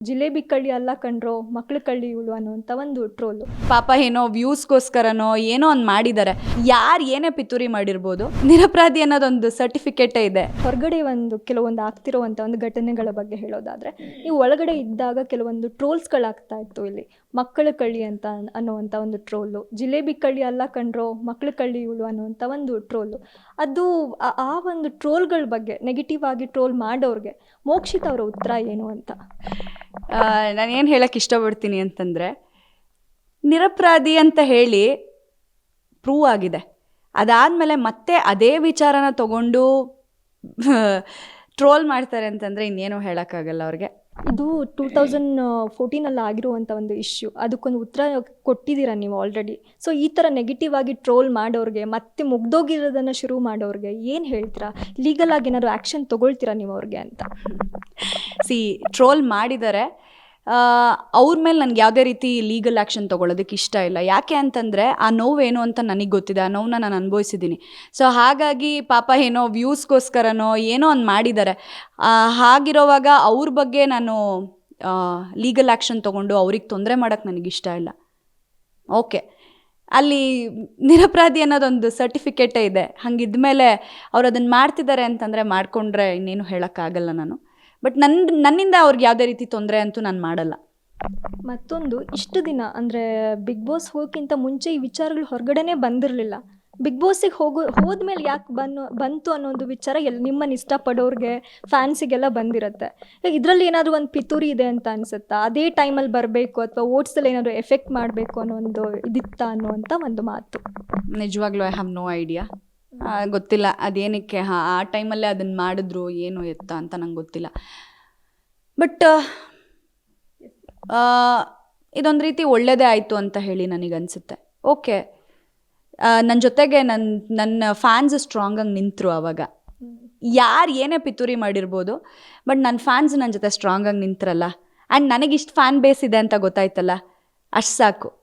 ಜಿಲೇಬಿ ಕಳ್ಳಿ ಅಲ್ಲ ಕಂಡ್ರೋ ಮಕ್ಳು ಕಳ್ಳಿ ಇವಳು ಅನ್ನುವಂತ ಒಂದು ಟ್ರೋಲು ಪಾಪ ಏನೋ ವ್ಯೂಸ್ಗೋಸ್ಕರನೋ ಏನೋ ಒಂದು ಮಾಡಿದ್ದಾರೆ ಯಾರು ಏನೇ ಪಿತೂರಿ ಮಾಡಿರ್ಬೋದು ನಿರಪರಾಧಿ ಅನ್ನೋದೊಂದು ಸರ್ಟಿಫಿಕೇಟೇ ಇದೆ. ಹೊರಗಡೆ ಒಂದು ಕೆಲವೊಂದು ಆಗ್ತಿರುವಂಥ ಒಂದು ಘಟನೆಗಳ ಬಗ್ಗೆ ಹೇಳೋದಾದ್ರೆ ನೀವು ಒಳಗಡೆ ಇದ್ದಾಗ ಕೆಲವೊಂದು ಟ್ರೋಲ್ಸ್ಗಳಾಗ್ತಾ ಇತ್ತು ಇಲ್ಲಿ. ಮಕ್ಕಳ ಕಳ್ಳಿ ಅಂತ ಅನ್- ಅನ್ನುವಂಥ ಒಂದು ಟ್ರೋಲು ಜಿಲೇಬಿ ಕಳ್ಳಿ ಅಲ್ಲ ಕಂಡ್ರೋ ಮಕ್ಳು ಕಳ್ಳಿ ಇವಳು ಅನ್ನುವಂಥ ಒಂದು ಟ್ರೋಲು ಅದು ಆ- ಆ ಒಂದು ಟ್ರೋಲ್ಗಳ ಬಗ್ಗೆ ನೆಗೆಟಿವ್ ಆಗಿ ಟ್ರೋಲ್ ಮಾಡೋರಿಗೆ ಮೋಕ್ಷಿತ ಅವರ ಉತ್ತರ ಏನು ಅಂತ? ನಾನು ಏನು ಹೇಳಕ್ಕೆ ಇಷ್ಟಪಡ್ತೀನಿ ಅಂತಂದರೆ, ನಿರಪರಾಧಿ ಅಂತ ಹೇಳಿ ಪ್ರೂವ್ ಆಗಿದೆ. ಅದಾದಮೇಲೆ ಮತ್ತೆ ಅದೇ ವಿಚಾರನ ತಗೊಂಡು ಟ್ರೋಲ್ ಮಾಡ್ತಾರೆ ಅಂತಂದರೆ ಇನ್ನೇನು ಹೇಳೋಕ್ಕಾಗಲ್ಲ ಅವ್ರಿಗೆ. ಇದು ಟೂ ತೌಸಂಡ್ ಫೋರ್ಟೀನಲ್ಲಿ ಆಗಿರುವಂಥ ಒಂದು ಇಶ್ಯೂ ಅದಕ್ಕೊಂದು ಉತ್ತರ ಕೊಟ್ಟಿದ್ದೀರಾ ನೀವು ಆಲ್ರೆಡಿ ಸೊ ಈ ಥರ ನೆಗೆಟಿವ್ ಆಗಿ ಟ್ರೋಲ್ ಮಾಡೋರಿಗೆ, ಮತ್ತೆ ಮುಗ್ದೋಗಿರೋದನ್ನು ಶುರು ಮಾಡೋರಿಗೆ ಏನು ಹೇಳ್ತೀರಾ? ಲೀಗಲ್ ಆಗಿ ಏನಾದ್ರು ಆ್ಯಕ್ಷನ್ ತೊಗೊಳ್ತೀರಾ ನೀವು ಅವ್ರಿಗೆ ಅಂತ? ಸಿ ಟ್ರೋಲ್ ಮಾಡಿದ್ದಾರೆ ಅವ್ರ ಮೇಲೆ ನನಗೆ ಯಾವುದೇ ರೀತಿ ಲೀಗಲ್ ಆ್ಯಕ್ಷನ್ ತೊಗೊಳೋದಕ್ಕೆ ಇಷ್ಟ ಇಲ್ಲ. ಯಾಕೆ ಅಂತಂದರೆ ಆ ನೋವೇನು ಅಂತ ನನಗೆ ಗೊತ್ತಿದೆ. ಆ ನೋವನ್ನ ನಾನು ಅನುಭವಿಸಿದ್ದೀನಿ. ಸೊ ಹಾಗಾಗಿ ಪಾಪ ಏನೋ ವ್ಯೂಸ್ಗೋಸ್ಕರನೋ ಏನೋ ಒಂದು ಮಾಡಿದ್ದಾರೆ ಹಾಗಿರೋವಾಗ ಅವ್ರ ಬಗ್ಗೆ ನಾನು ಲೀಗಲ್ ಆ್ಯಕ್ಷನ್ ತೊಗೊಂಡು ಅವ್ರಿಗೆ ತೊಂದರೆ ಮಾಡೋಕ್ಕೆ ಇಷ್ಟ ಇಲ್ಲ. ಓಕೆ. ಅಲ್ಲಿ ನಿರಪರಾಧಿ ಅನ್ನೋದೊಂದು ಸರ್ಟಿಫಿಕೇಟೇ ಇದೆ. ಹಂಗಿದ್ಮೇಲೆ ಅವ್ರು ಅದನ್ನು ಮಾಡ್ತಿದ್ದಾರೆ ಅಂತಂದರೆ ಮಾಡಿಕೊಂಡ್ರೆ ಇನ್ನೇನು ಹೇಳೋಕ್ಕಾಗಲ್ಲ ನಾನು. ಬಟ್ ನನ್ನ ನನ್ನಿಂದ ಅವ್ರಿಗೆ ಯಾವುದೇ ರೀತಿ ತೊಂದರೆ ಅಂತೂ ನಾನು ಮಾಡಲ್ಲ. ಮತ್ತೊಂದು ಇಷ್ಟು ದಿನ ಅಂದರೆ ಬಿಗ್ ಬಾಸ್ ಹೋಗೋಕ್ಕಿಂತ ಮುಂಚೆ ಈ ವಿಚಾರಗಳು ಹೊರಗಡೆನೇ ಬಂದಿರಲಿಲ್ಲ. ಬಿಗ್ ಬಾಸಿಗೆ ಹೋಗೋ ಹೋದ್ಮೇಲೆ ಯಾಕೆ ಬನ್ನು ಬಂತು ಅನ್ನೋ ಒಂದು ವಿಚಾರ ಎಲ್ಲಿ ನಿಮ್ಮನ್ನು ಇಷ್ಟಪಡೋರಿಗೆ ಫ್ಯಾನ್ಸಿಗೆಲ್ಲ ಬಂದಿರುತ್ತೆ. ಈಗ ಇದರಲ್ಲಿ ಏನಾದರೂ ಒಂದು ಪಿತೂರಿ ಇದೆ ಅಂತ ಅನಿಸುತ್ತಾ? ಅದೇ ಟೈಮಲ್ಲಿ ಬರಬೇಕು ಅಥವಾ ಓಟ್ಸಲ್ಲಿ ಏನಾದರೂ ಎಫೆಕ್ಟ್ ಮಾಡಬೇಕು ಅನ್ನೋ ಒಂದು ಇದಿತ್ತಾ ಅನ್ನುವಂಥ ಒಂದು ಮಾತು. ನಿಜವಾಗ್ಲೂ ಐ ಹ್ಯಾವ್ ನೋ ಐಡಿಯಾ. ಗೊತ್ತಿಲ್ಲ. ಅದೇನಕ್ಕೆ? ಹಾ, ಆ ಟೈಮಲ್ಲೇ ಅದನ್ನು ಮಾಡಿದ್ರು ಏನು ಎತ್ತ ಅಂತ ನಂಗೆ ಗೊತ್ತಿಲ್ಲ. ಬಟ್ ಇದೊಂದು ರೀತಿ ಒಳ್ಳೆಯದೇ ಆಯಿತು ಅಂತ ಹೇಳಿ ನನಗನ್ಸುತ್ತೆ ಓಕೆ. ನನ್ನ ಜೊತೆಗೆ ನನ್ನ ನನ್ನ ಫ್ಯಾನ್ಸ್ ಸ್ಟ್ರಾಂಗಾಗಿ ನಿಂತರು ಆವಾಗ ಯಾರು ಏನೇ ಪಿತೂರಿ ಮಾಡಿರ್ಬೋದು, ಬಟ್ ನನ್ನ ಫ್ಯಾನ್ಸ್ ನನ್ನ ಜೊತೆ ಸ್ಟ್ರಾಂಗಾಗಿ ನಿಂತ್ರಲ್ಲ. ಆ್ಯಂಡ್ ನನಗಿಷ್ಟು ಫ್ಯಾನ್ ಬೇಸ್ ಇದೆ ಅಂತ ಗೊತ್ತಾಯ್ತಲ್ಲ? ಅಷ್ಟು ಸಾಕು.